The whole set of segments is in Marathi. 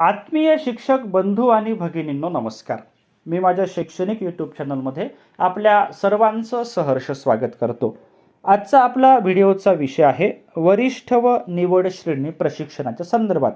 आत्मीय शिक्षक बंधू आणि भगिनींनो नमस्कार. मी माझ्या शैक्षणिक यूट्यूब चॅनलमध्ये आपल्या सर्वांचं सहर्ष स्वागत करतो. आजचा आपला व्हिडिओचा विषय आहे वरिष्ठ व निवड श्रेणी प्रशिक्षणाच्या संदर्भात.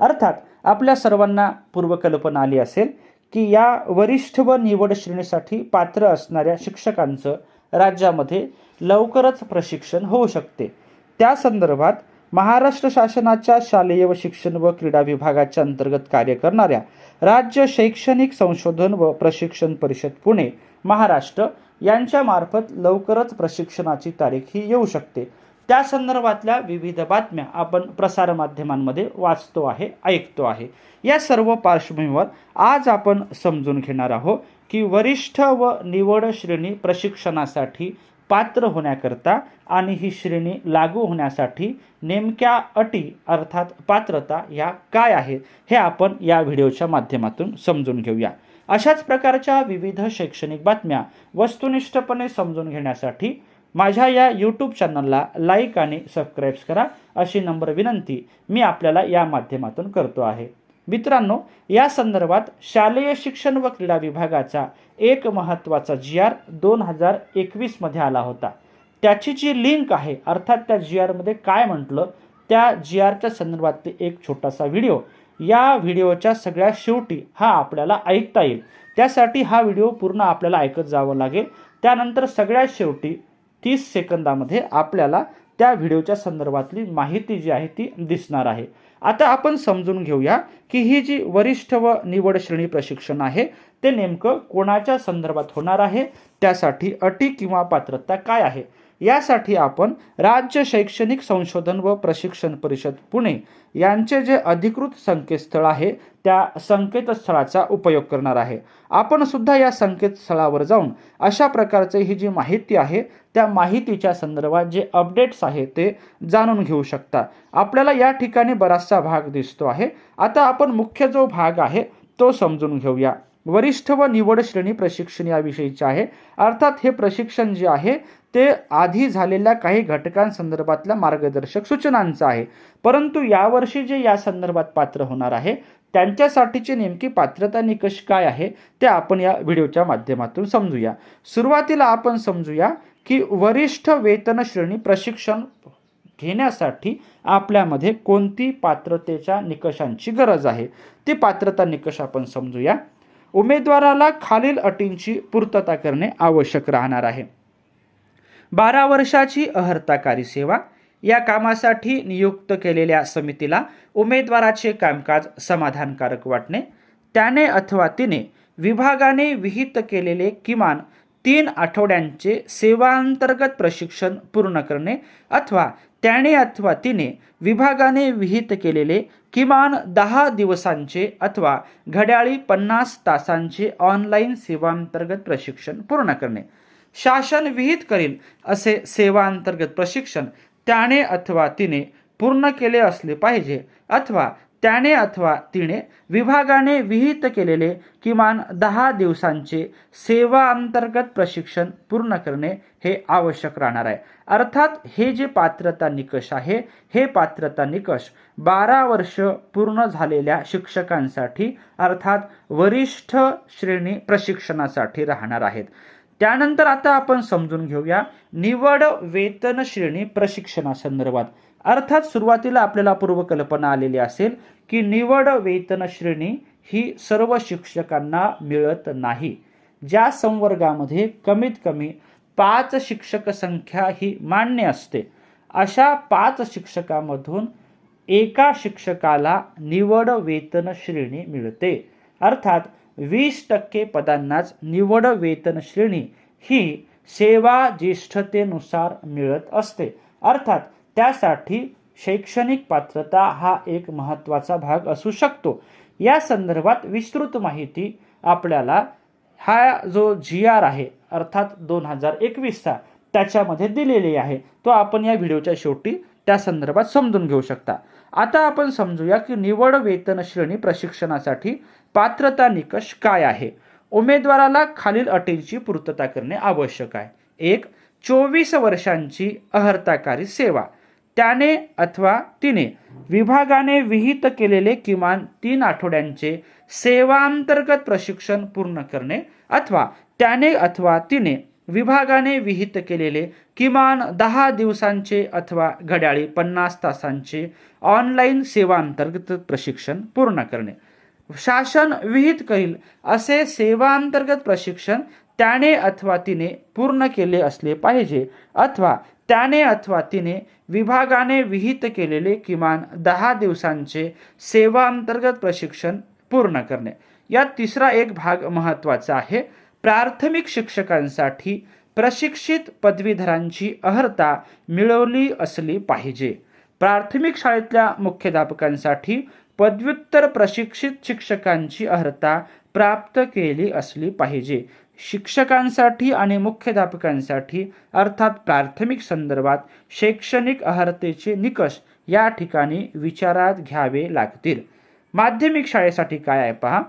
अर्थात आपल्या सर्वांना पूर्वकल्पना आली असेल की या वरिष्ठ व निवड श्रेणीसाठी पात्र असणाऱ्या शिक्षकांचं राज्यामध्ये लवकरच प्रशिक्षण होऊ शकते. त्या संदर्भात महाराष्ट्र शासनाच्या शालेय व शिक्षण व क्रीडा विभागाच्या अंतर्गत कार्य करणाऱ्या राज्य शैक्षणिक संशोधन व प्रशिक्षण परिषद पुणे महाराष्ट्र यांच्या मार्फत लवकरच प्रशिक्षणाची तारीख ही येऊ शकते. त्या संदर्भातल्या विविध बातम्या आपण प्रसारमाध्यमांमध्ये वाचतो आहे ऐकतो आहे. या सर्व पार्श्वभूमीवर आज आपण समजून घेणार आहोत की वरिष्ठ व निवड श्रेणी प्रशिक्षणासाठी पात्र होण्याकरता आणि ही श्रेणी लागू होण्यासाठी नेमक्या अटी अर्थात पात्रता या काय आहेत हे आपण या व्हिडिओच्या माध्यमातून समजून घेऊया. अशाच प्रकारच्या विविध शैक्षणिक बातम्या वस्तुनिष्ठपणे समजून घेण्यासाठी माझ्या या यूट्यूब चॅनलला लाईक आणि सबस्क्राईब्स करा अशी नम्र विनंती मी आपल्याला या माध्यमातून करतो आहे. मित्रांनो या संदर्भात शालेय शिक्षण व क्रीडा विभागाचा एक महत्त्वाचा जी आर दोन हजार एकवीसमध्ये आला होता. त्याची जी लिंक आहे अर्थात त्या जी आरमध्ये काय म्हटलं त्या जी आरच्या संदर्भातली एक छोटासा व्हिडिओ या व्हिडिओच्या सगळ्या शेवटी हा आपल्याला ऐकता येईल. त्यासाठी हा व्हिडिओ पूर्ण आपल्याला ऐकत जावं लागेल. त्यानंतर सगळ्यात शेवटी तीस सेकंदामध्ये आपल्याला त्या व्हिडिओच्या संदर्भातली माहिती जी आहे ती दिसणार आहे. आता आपण समजून घेऊया की ही जी वरिष्ठ व निवड श्रेणी प्रशिक्षण आहे ते नेमकं कोणाच्या संदर्भात होणार आहे? त्यासाठी अटी किंवा पात्रता काय आहे? यासाठी आपण राज्य शैक्षणिक संशोधन व प्रशिक्षण परिषद पुणे यांचे जे अधिकृत संकेतस्थळ आहे त्या संकेतस्थळाचा उपयोग करणार आहे. आपण सुद्धा या संकेतस्थळावर जाऊन अशा प्रकारचे ही जी माहिती आहे त्या माहितीच्या संदर्भात जे अपडेट्स आहे ते जाणून घेऊ शकता. आपल्याला या ठिकाणी बराचसा भाग दिसतो आहे. आता आपण मुख्य जो भाग आहे तो समजून घेऊया. वरिष्ठ व निवड श्रेणी प्रशिक्षण याविषयीचे आहे. अर्थात हे प्रशिक्षण जे आहे ते आधी झालेल्या काही घटकांसंदर्भातल्या मार्गदर्शक सूचनांचं आहे. परंतु यावर्षी जे या संदर्भात पात्र होणार आहे त्यांच्यासाठीची नेमकी पात्रता निकष काय आहे ते आपण या व्हिडिओच्या माध्यमातून समजूया. सुरुवातीला आपण समजूया की वरिष्ठ वेतन श्रेणी प्रशिक्षण घेण्यासाठी आपल्यामध्ये कोणती पात्रतेच्या निकषांची गरज आहे. ती पात्रता निकष आपण समजूया. उमेदवाराला खालील अटींची पूर्तता करणे आवश्यक राहणार आहे. बारा वर्षाची अहर्ताकारी सेवा या कामासाठी नियुक्त केलेल्या समितीला उमेदवाराचे कामकाज समाधानकारक वाटणे त्याने अथवा तिने विभागाने विहित केलेले किमान तीन आठवड्यांचे सेवांतर्गत प्रशिक्षण पूर्ण करणे अथवा त्याने अथवा तिने विभागाने विहित केलेले किमान दहा दिवसांचे अथवा घड्याळी पन्नास तासांचे ऑनलाईन सेवांतर्गत प्रशिक्षण पूर्ण करणे. शासन विहित करील असे सेवांतर्गत प्रशिक्षण त्याने अथवा तिने पूर्ण केले असले पाहिजे अथवा त्याने अथवा तिने विभागाने विहित केलेले किमान दहा दिवसांचे सेवा अंतर्गत प्रशिक्षण पूर्ण करणे हे आवश्यक राहणार आहे. अर्थात हे जे पात्रता निकष आहे हे पात्रता निकष बारा वर्ष पूर्ण झालेल्या शिक्षकांसाठी अर्थात वरिष्ठ श्रेणी प्रशिक्षणासाठी राहणार आहेत. त्यानंतर आता आपण समजून घेऊया निवड वेतन श्रेणी प्रशिक्षणासंदर्भात. अर्थात सुरुवातीला आपल्याला पूर्वकल्पना आलेली असेल की निवड वेतन श्रेणी ही सर्व शिक्षकांना मिळत नाही. ज्या संवर्गामध्ये कमीत कमी पाच शिक्षक संख्या ही मान्य असते अशा पाच शिक्षकामधून एका शिक्षकाला निवड वेतन श्रेणी मिळते. अर्थात वीस टक्के पदांनाच निवड वेतन श्रेणी ही सेवा ज्येष्ठतेनुसार मिळत असते. अर्थात त्यासाठी शैक्षणिक पात्रता हा एक महत्त्वाचा भाग असू शकतो. या संदर्भात विस्तृत माहिती आपल्याला हा जो जी आर आहे अर्थात दोन हजार एकवीसचा त्याच्यामध्ये दिलेली आहे. तो आपण या व्हिडिओच्या शेवटी त्या संदर्भात समजून घेऊ शकता. आता आपण समजूया की निवड वेतन श्रेणी प्रशिक्षणासाठी पात्रता निकष काय आहे? उमेदवाराला खालील अटींची पूर्तता करणे आवश्यक आहे. एक चोवीस वर्षांची अहर्ताकारी सेवा. त्याने अथवा तिने विभागाने विहित केलेले किमान तीन आठवड्यांचे सेवांतर्गत प्रशिक्षण पूर्ण करणे अथवा त्याने अथवा तिने विभागाने विहित केलेले किमान दहा दिवसांचे अथवा घड्याळी पन्नास तासांचे ऑनलाईन सेवांतर्गत प्रशिक्षण पूर्ण करणे. शासन विहित करील असे सेवांतर्गत प्रशिक्षण त्याने अथवा तिने पूर्ण केले असले पाहिजे अथवा त्याने अथवा तिने विभागाने विहित केलेले किमान दहा दिवसांचे सेवांतर्गत प्रशिक्षण पूर्ण करणे. यात तिसरा एक भाग महत्त्वाचा आहे. प्राथमिक शिक्षकांसाठी प्रशिक्षित पदवीधरांची अर्हता मिळवली असली पाहिजे. प्राथमिक शाळेतल्या मुख्याध्यापकांसाठी पदव्युत्तर प्रशिक्षित शिक्षकांची अर्हता प्राप्त केली असली पाहिजे. शिक्षकांसाठी आणि मुख्याध्यापकांसाठी अर्थात प्राथमिक संदर्भात शैक्षणिक अर्हतेचे निकष या ठिकाणी विचारात घ्यावे लागतील. माध्यमिक शाळेसाठी काय आहे पहा.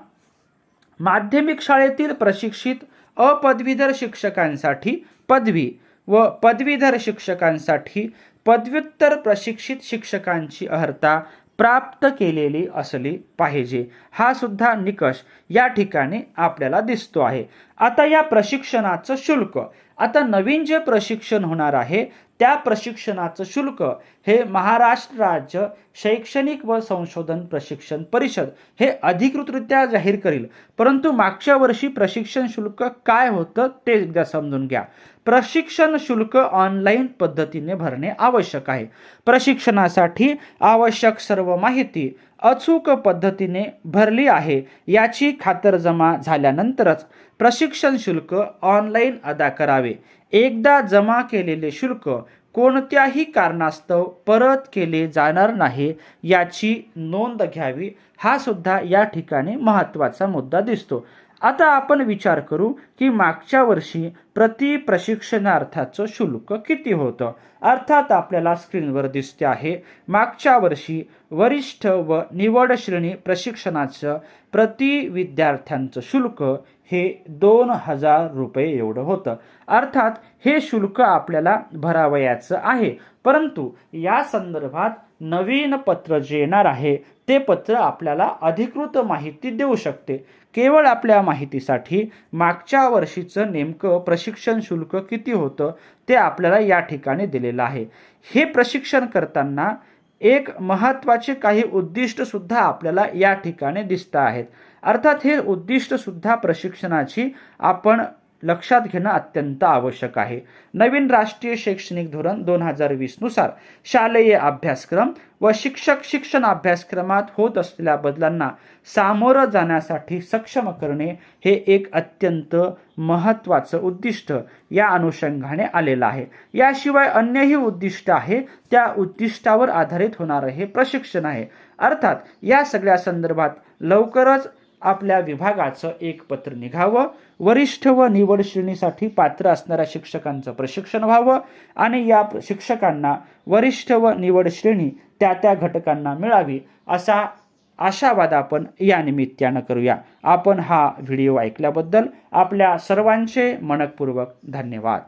माध्यमिक शाळेतील प्रशिक्षित अपदवीधर शिक्षकांसाठी पदवी व पदवीधर शिक्षकांसाठी पदव्युत्तर प्रशिक्षित शिक्षकांची अर्हता प्राप्त केलेली असली पाहिजे. हा सुद्धा निकष या ठिकाणी आपल्याला दिसतो आहे. आता या प्रशिक्षणाचं शुल्क. आता नवीन जे प्रशिक्षण होणार आहे त्या प्रशिक्षणाचं शुल्क हे महाराष्ट्र राज्य शैक्षणिक व संशोधन प्रशिक्षण परिषद हे अधिकृतरित्या जाहीर करील. परंतु मागच्या वर्षी प्रशिक्षण शुल्क काय होतं ते एकदा समजून घ्या. प्रशिक्षण शुल्क ऑनलाईन पद्धतीने भरणे आवश्यक आहे. प्रशिक्षणासाठी आवश्यक सर्व माहिती अचूक पद्धतीने भरली आहे याची खातरजमा झाल्यानंतरच प्रशिक्षण शुल्क ऑनलाईन अदा करावे. एकदा जमा केलेले शुल्क कोणत्याही कारणास्तव परत केले जाणार नाही याची नोंद घ्यावी हा सुद्धा या ठिकाणी महत्त्वाचा मुद्दा दिसतो. आता आपण विचार करू की मागच्या वर्षी प्रति प्रशिक्षणार्थाचं शुल्क किती होतं? अर्थात आपल्याला स्क्रीनवर दिसते आहे मागच्या वर्षी वरिष्ठ व निवड श्रेणी प्रशिक्षणाचं प्रति विद्यार्थ्यांचं शुल्क हे दोन हजार रुपये एवढं होतं. अर्थात हे शुल्क आपल्याला भरावयाचं आहे. परंतु या संदर्भात नवीन पत्र जे येणार आहे ते पत्र आपल्याला अधिकृत माहिती देऊ शकते. केवळ आपल्या माहितीसाठी मागच्या वर्षीचं नेमकं प्रशिक्षण शुल्क किती होतं ते आपल्याला या ठिकाणी दिलेलं आहे. हे प्रशिक्षण करताना एक महत्त्वाचे काही उद्दिष्टसुद्धा आपल्याला या ठिकाणी दिसत आहेत. अर्थात हे उद्दिष्टसुद्धा प्रशिक्षणाची आपण लक्षात घेणं अत्यंत आवश्यक आहे. नवीन राष्ट्रीय शैक्षणिक धोरण दोन हजार वीसनुसार शालेय अभ्यासक्रम व शिक्षक शिक्षण अभ्यासक्रमात होत असलेल्या बदलांना सामोरं जाण्यासाठी सक्षम करणे हे एक अत्यंत महत्त्वाचं उद्दिष्ट या अनुषंगाने आलेलं आहे. याशिवाय अन्यही उद्दिष्ट आहे त्या उद्दिष्टावर आधारित होणारं हे प्रशिक्षण आहे. अर्थात या सगळ्या संदर्भात लवकरच आपल्या विभागाचं एक पत्र निघावं. वरिष्ठ व निवड श्रेणीसाठी पात्र असणाऱ्या शिक्षकांचं प्रशिक्षण व्हावं आणि या शिक्षकांना वरिष्ठ व निवड श्रेणी त्या त्या घटकांना मिळावी असा आशावाद आपण या निमित्तानं करूया. आपण हा व्हिडिओ ऐकल्याबद्दल आपल्या सर्वांचे मनपूर्वक धन्यवाद.